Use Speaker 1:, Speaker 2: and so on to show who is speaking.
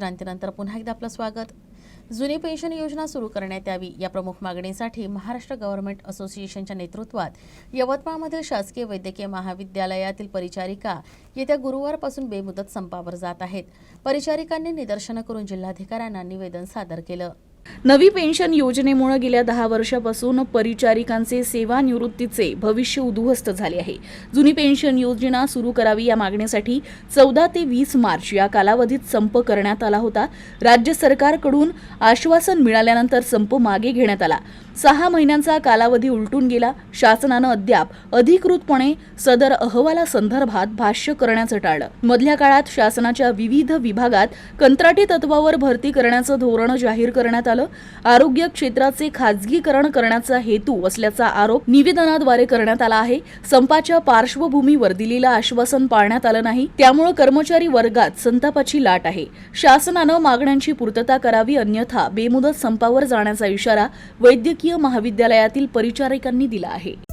Speaker 1: क्रांतीनंतर पुन्हा एकदा आपलं स्वागत. जुनी पेन्शन योजना सुरू करण्यात यावी या प्रमुख मागणीसाठी महाराष्ट्र गव्हर्नमेंट असोसिएशनच्या नेतृत्वात यवतमाळमधील शासकीय वैद्यकीय महाविद्यालयातील परिचारिका येत्या गुरुवारपासून बेमुदत संपावर जात आहेत. परिचारिकांनी निदर्शनं करून जिल्हाधिकाऱ्यांना निवेदन सादर केलं.
Speaker 2: नवी पेन्शन योजनेमुळे गेल्या दहा वर्षापासून परिचारिकांचे सेवानिवृत्तीचे भविष्य उद्ध्वस्त झाले आहे. जुनी पेन्शन योजना सुरू करावी या मागणीसाठी चौदा ते वीस मार्च या कालावधीत संप करण्यात आला होता. राज्य सरकारकडून आश्वासन मिळाल्यानंतर संप मागे घेण्यात आला. सहा महिन्यांचा कालावधी उलटून गेला. शासनानं अद्याप अधिकृतपणे सदर अहवालासंदर्भात भाष्य करण्याचं टाळलं. मधल्या काळात शासनाच्या विविध विभागात कंत्राटी तत्वावर भरती करण्याचं धोरण जाहीर करण्यात आलं आरोग्य क्षेत्राचे खाजगीकरण करण्याचा हेतू असल्याचा आरोप निवेदनाद्वारे करण्यात आला आहे. संपाच्या पार्श्वभूमीवर दिलेलं आश्वासन पाळण्यात आलं नाही. त्यामुळे कर्मचारी वर्गात संतापाची लाट आहे. शासनानं मागण्यांची पूर्तता करावी अन्यथा बेमुदत संपावर जाण्याचा इशारा वैद्यकीय महाविद्यालयातील परिचारिकांनी दिला आहे.